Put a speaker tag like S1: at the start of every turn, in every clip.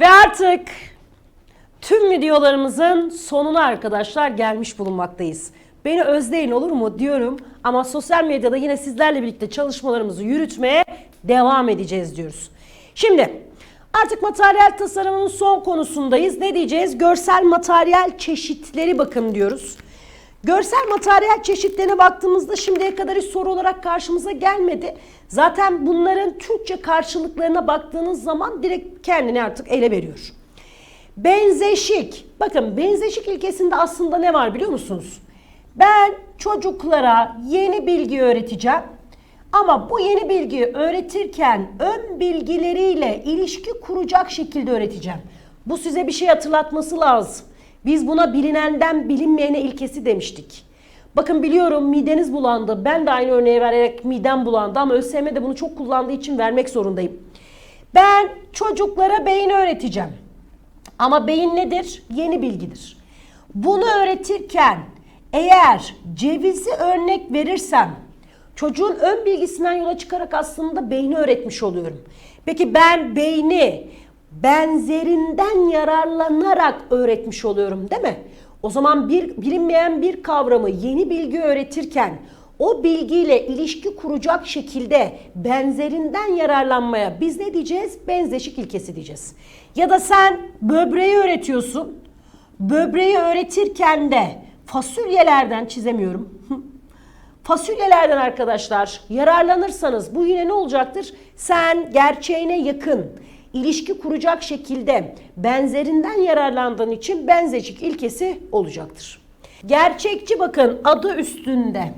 S1: Ve artık tüm videolarımızın sonuna arkadaşlar gelmiş bulunmaktayız. Beni özleyin olur mu diyorum ama sosyal medyada yine sizlerle birlikte çalışmalarımızı yürütmeye devam edeceğiz diyoruz. Şimdi artık materyal tasarımının son konusundayız. Ne diyeceğiz? Görsel materyal çeşitleri bakın diyoruz. Görsel materyal çeşitlerine baktığımızda şimdiye kadar hiç soru olarak karşımıza gelmedi. Zaten bunların Türkçe karşılıklarına baktığınız zaman direkt kendini artık ele veriyor. Benzeşik. Bakın benzeşik ilkesinde aslında ne var biliyor musunuz? Ben çocuklara yeni bilgi öğreteceğim. Ama bu yeni bilgiyi öğretirken ön bilgileriyle ilişki kuracak şekilde öğreteceğim. Bu size bir şey hatırlatması lazım. Biz buna bilinenden bilinmeyene ilkesi demiştik. Bakın biliyorum mideniz bulandı. Ben de aynı örneği vererek midem bulandı ama ÖSYM de bunu çok kullandığı için vermek zorundayım. Ben çocuklara beyin öğreteceğim. Ama beyin nedir? Yeni bilgidir. Bunu öğretirken eğer cevizi örnek verirsem çocuğun ön bilgisinden yola çıkarak aslında beyni öğretmiş oluyorum. Peki ben beyni benzerinden yararlanarak öğretmiş oluyorum değil mi? O zaman bir bilinmeyen bir kavramı yeni bilgi öğretirken o bilgiyle ilişki kuracak şekilde benzerinden yararlanmaya biz ne diyeceğiz? Benzeşik ilkesi diyeceğiz. Ya da sen böbreği öğretiyorsun. Böbreği öğretirken de fasulyelerden çizemiyorum. Fasulyelerden arkadaşlar yararlanırsanız bu yine ne olacaktır? Sen gerçeğine yakın, ilişki kuracak şekilde benzerinden yararlandığın için benzeşik ilkesi olacaktır. Gerçekçi bakın adı üstünde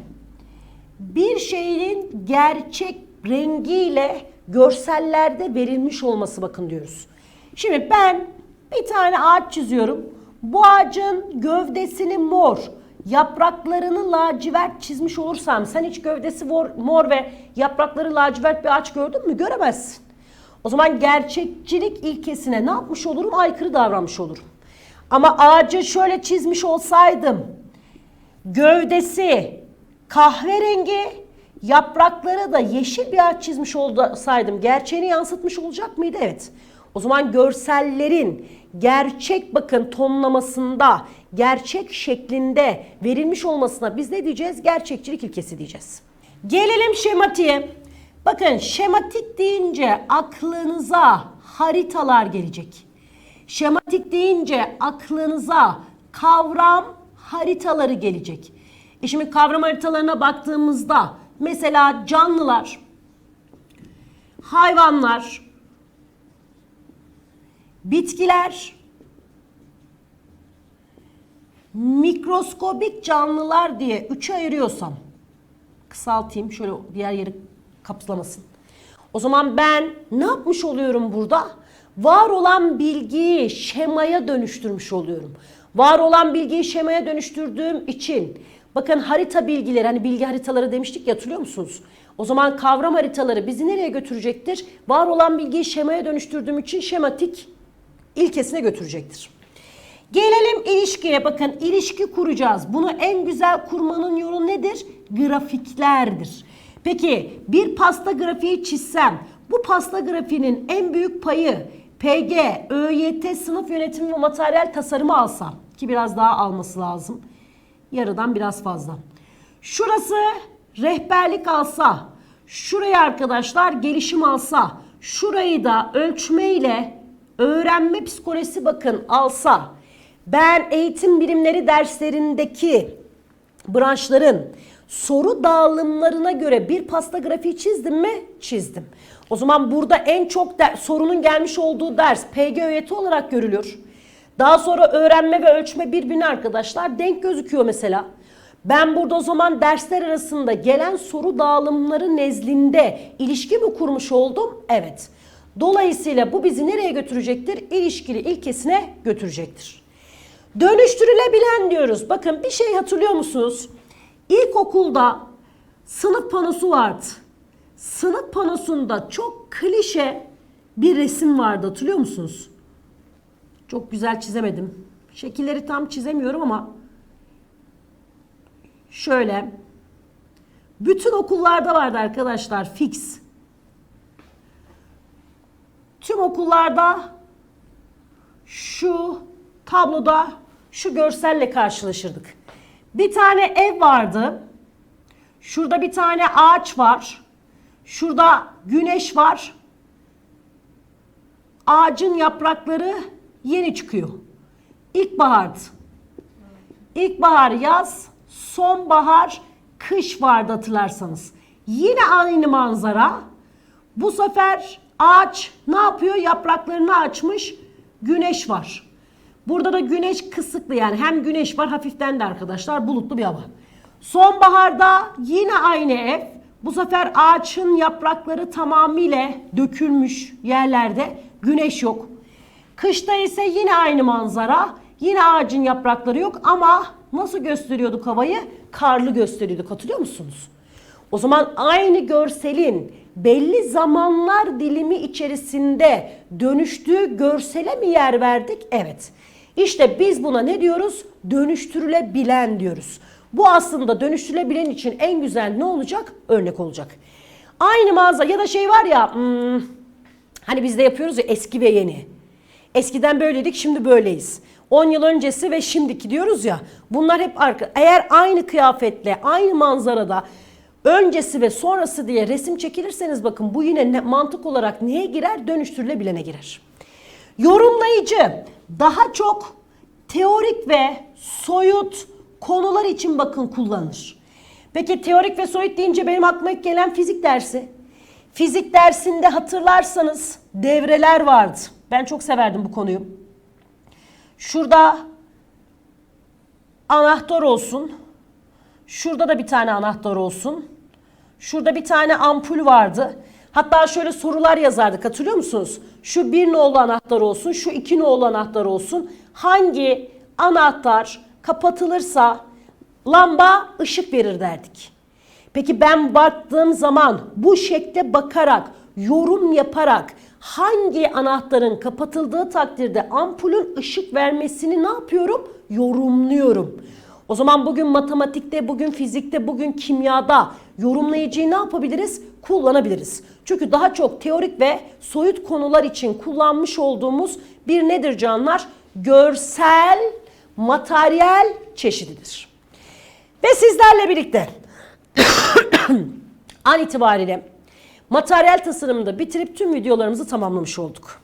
S1: bir şeyin gerçek rengiyle görsellerde verilmiş olması bakın diyoruz. Şimdi ben bir tane ağaç çiziyorum. Bu ağacın gövdesini mor, yapraklarını lacivert çizmiş olursam sen hiç gövdesi mor ve yaprakları lacivert bir ağaç gördün mü? Göremezsin. O zaman gerçekçilik ilkesine ne yapmış olurum? Aykırı davranmış olurum. Ama ağacı şöyle çizmiş olsaydım, gövdesi kahverengi, yaprakları da yeşil bir ağaç çizmiş olsaydım gerçeğini yansıtmış olacak mıydı? Evet. O zaman görsellerin gerçek bakın tonlamasında, gerçek şeklinde verilmiş olmasına biz ne diyeceğiz? Gerçekçilik ilkesi diyeceğiz. Gelelim şematiğe. Bakın şematik deyince aklınıza haritalar gelecek. Şematik deyince aklınıza kavram haritaları gelecek. E şimdi kavram haritalarına baktığımızda mesela canlılar, hayvanlar, bitkiler, mikroskobik canlılar diye üçe ayırıyorsam kısaltayım şöyle diğer yeri kapsamasın. O zaman ben ne yapmış oluyorum burada? Var olan bilgiyi şemaya dönüştürmüş oluyorum. Var olan bilgiyi şemaya dönüştürdüğüm için bakın harita bilgileri hani bilgi haritaları demiştik ya hatırlıyor musunuz? O zaman kavram haritaları bizi nereye götürecektir? Var olan bilgiyi şemaya dönüştürdüğüm için şematik ilkesine götürecektir. Gelelim ilişkiye. Bakın ilişki kuracağız. Bunu en güzel kurmanın yolu nedir? Grafiklerdir. Peki bir pasta grafiği çizsem bu pasta grafiğinin en büyük payı PG, ÖYT sınıf yönetimi ve materyal tasarımı alsam ki biraz daha alması lazım. Yarıdan biraz fazla. Şurası rehberlik alsa, şuraya arkadaşlar gelişim alsa, şurayı da ölçme ile öğrenme psikolojisi bakın alsa, ben eğitim bilimleri derslerindeki branşların soru dağılımlarına göre bir pasta grafiği çizdim mi? Çizdim. O zaman burada en çok der, sorunun gelmiş olduğu ders PGÖYT olarak görülüyor. Daha sonra öğrenme ve ölçme birbirine arkadaşlar denk gözüküyor mesela. Ben burada o zaman dersler arasında gelen soru dağılımları nezdinde ilişki mi kurmuş oldum? Evet. Dolayısıyla bu bizi nereye götürecektir? İlişkili ilkesine götürecektir. Dönüştürülebilen diyoruz. Bakın bir şey hatırlıyor musunuz? İlkokulda sınıf panosu vardı. Sınıf panosunda çok klişe bir resim vardı hatırlıyor musunuz? Çok güzel çizemedim. Şekilleri tam çizemiyorum ama şöyle bütün okullarda vardı arkadaşlar fix. Tüm okullarda şu tabloda şu görselle karşılaşırdık. Bir tane ev vardı. Şurada bir tane ağaç var. Şurada güneş var. Ağacın yaprakları yeni çıkıyor. İlkbahardı. İlkbahar yaz, sonbahar kış vardı hatırlarsanız. Yine aynı manzara. Bu sefer ağaç ne yapıyor? Yapraklarını açmış. Güneş var. Burada da güneş kısıklı yani hem güneş var hafiften de arkadaşlar bulutlu bir hava. Sonbaharda yine aynı ev. Bu sefer ağaçın yaprakları tamamıyla dökülmüş yerlerde. Güneş yok. Kışta ise yine aynı manzara. Yine ağacın yaprakları yok ama nasıl gösteriyorduk havayı? Karlı gösteriyorduk hatırlıyor musunuz? O zaman aynı görselin belli zamanlar dilimi içerisinde dönüştüğü görsele mi yer verdik? Evet. İşte biz buna ne diyoruz? Dönüştürülebilen diyoruz. Bu aslında dönüştürülebilen için en güzel ne olacak? Örnek olacak. Aynı mağaza ya da şey var ya hmm, hani biz de yapıyoruz ya eski ve yeni. Eskiden böyleydik şimdi böyleyiz. 10 yıl öncesi ve şimdiki diyoruz ya bunlar hep arka. Eğer aynı kıyafetle aynı manzarada öncesi ve sonrası diye resim çekilirseniz bakın bu yine ne, mantık olarak neye girer? Dönüştürülebilene girer. Yorumlayıcı daha çok teorik ve soyut konular için bakın kullanılır. Peki teorik ve soyut deyince benim aklıma ilk gelen fizik dersi. Fizik dersinde hatırlarsanız devreler vardı. Ben çok severdim bu konuyu. Şurada anahtar olsun. Şurada da bir tane anahtar olsun. Şurada bir tane ampul vardı. Hatta şöyle sorular yazardık hatırlıyor musunuz? Şu bir nolu anahtar olsun, şu iki nolu anahtar olsun. Hangi anahtar kapatılırsa lamba ışık verir derdik. Peki ben baktığım zaman bu şekle bakarak, yorum yaparak hangi anahtarın kapatıldığı takdirde ampulün ışık vermesini ne yapıyorum? Yorumluyorum. O zaman bugün matematikte, bugün fizikte, bugün kimyada yorumlayıcıyı ne yapabiliriz? Kullanabiliriz. Çünkü daha çok teorik ve soyut konular için kullanmış olduğumuz bir nedir canlar? Görsel, materyal çeşididir. Ve sizlerle birlikte an itibariyle materyal tasarımında bitirip tüm videolarımızı tamamlamış olduk.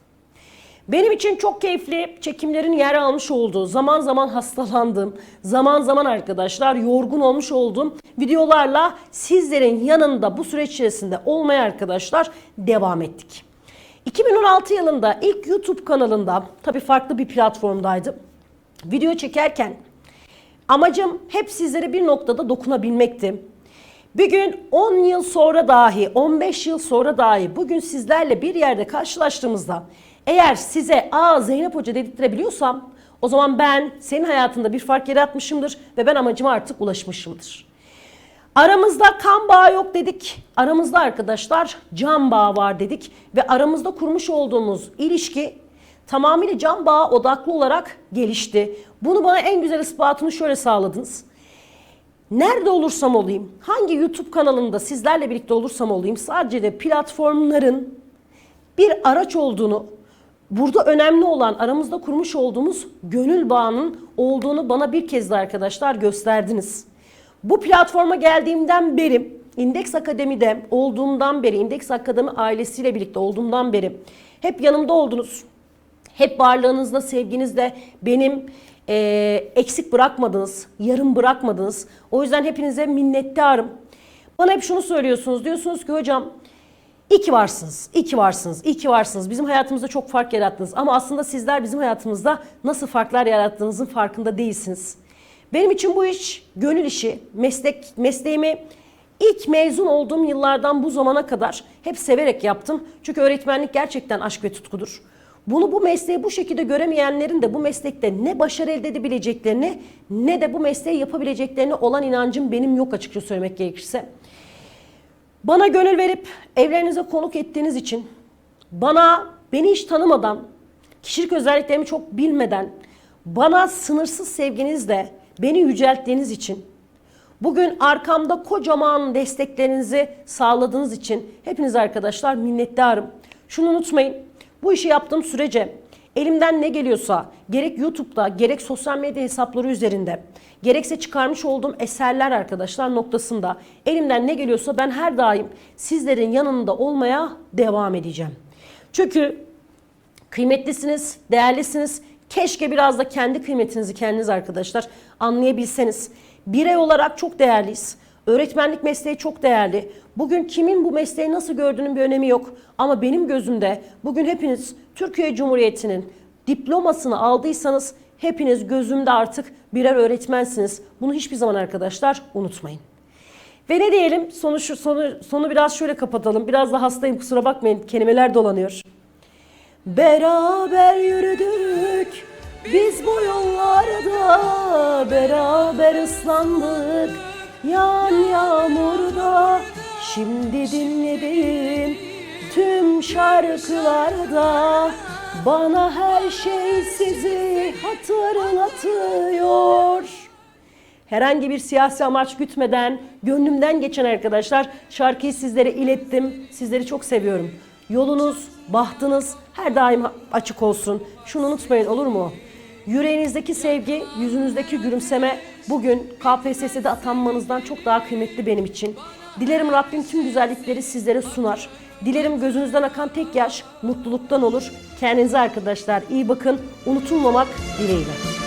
S1: Benim için çok keyifli çekimlerin yer almış olduğu, zaman zaman hastalandığım, zaman zaman arkadaşlar yorgun olmuş olduğum videolarla sizlerin yanında bu süreç içerisinde olmaya arkadaşlar devam ettik. 2016 yılında ilk YouTube kanalında, tabii farklı bir platformdaydım. Video çekerken amacım hep sizlere bir noktada dokunabilmekti. Bir gün 10 yıl sonra dahi, 15 yıl sonra dahi bugün sizlerle bir yerde karşılaştığımızda eğer size aa Zeynep Hoca dedirtebiliyorsam o zaman ben senin hayatında bir fark yaratmışımdır ve ben amacıma artık ulaşmışımdır. Aramızda kan bağı yok dedik. Aramızda arkadaşlar can bağı var dedik ve aramızda kurmuş olduğumuz ilişki tamamıyla can bağı odaklı olarak gelişti. Bunu bana en güzel ispatını şöyle sağladınız. Nerede olursam olayım, hangi YouTube kanalında sizlerle birlikte olursam olayım sadece de platformların bir araç olduğunu, burada önemli olan aramızda kurmuş olduğumuz gönül bağının olduğunu bana bir kez de arkadaşlar gösterdiniz. Bu platforma geldiğimden beri, İndeks Akademi'de olduğumdan beri, İndeks Akademi ailesiyle birlikte olduğumdan beri hep yanımda oldunuz. Hep varlığınızla, sevginizle benim e, eksik bırakmadınız, yarım bırakmadınız. O yüzden hepinize minnettarım. Bana hep şunu söylüyorsunuz. Diyorsunuz ki hocam iyi ki varsınız, iyi ki varsınız, iyi ki varsınız. Bizim hayatımızda çok fark yarattınız. Ama aslında sizler bizim hayatımızda nasıl farklar yarattığınızın farkında değilsiniz. Benim için bu iş gönül işi, meslek mesleğimi ilk mezun olduğum yıllardan bu zamana kadar hep severek yaptım. Çünkü öğretmenlik gerçekten aşk ve tutkudur. Bunu bu mesleği bu şekilde göremeyenlerin de bu meslekte ne başarı elde edebileceklerini ne de bu mesleği yapabileceklerini olan inancım benim yok açıkça söylemek gerekirse. Bana gönül verip evlerinize konuk ettiğiniz için, bana beni hiç tanımadan, kişilik özelliklerimi çok bilmeden, bana sınırsız sevginizle beni yücelttiğiniz için, bugün arkamda kocaman desteklerinizi sağladığınız için hepiniz arkadaşlar minnettarım. Şunu unutmayın, bu işi yaptığım sürece Elimden ne geliyorsa gerek YouTube'da gerek sosyal medya hesapları üzerinde gerekse çıkarmış olduğum eserler arkadaşlar noktasında elimden ne geliyorsa ben her daim sizlerin yanında olmaya devam edeceğim. Çünkü kıymetlisiniz, değerlisiniz. Keşke biraz da kendi kıymetinizi kendiniz arkadaşlar anlayabilseniz. Birey olarak çok değerliyiz. Öğretmenlik mesleği çok değerli. Bugün kimin bu mesleği nasıl gördüğünün bir önemi yok. Ama benim gözümde bugün hepiniz Türkiye Cumhuriyeti'nin diplomasını aldıysanız hepiniz gözümde artık birer öğretmensiniz. Bunu hiçbir zaman arkadaşlar unutmayın. Ve ne diyelim sonu, şu, sonu, sonu biraz şöyle kapatalım. Biraz da hastayım kusura bakmayın kelimeler dolanıyor. Beraber yürüdük biz bu yollarda Beraber ıslandık yağan yağmurda Şimdi dinledim tüm şarkılarda Bana her şey sizi hatırlatıyor Herhangi bir siyasi amaç gütmeden, gönlümden geçen arkadaşlar şarkıyı sizlere ilettim. Sizleri çok seviyorum. Yolunuz, bahtınız her daim açık olsun. Şunu unutmayın olur mu? Yüreğinizdeki sevgi, yüzünüzdeki gülümseme bugün KPSS'de atanmanızdan çok daha kıymetli benim için. Dilerim Rabbim tüm güzellikleri sizlere sunar. Dilerim gözünüzden akan tek yaş mutluluktan olur. Kendinize arkadaşlar iyi bakın. Unutulmamak dileğiyle.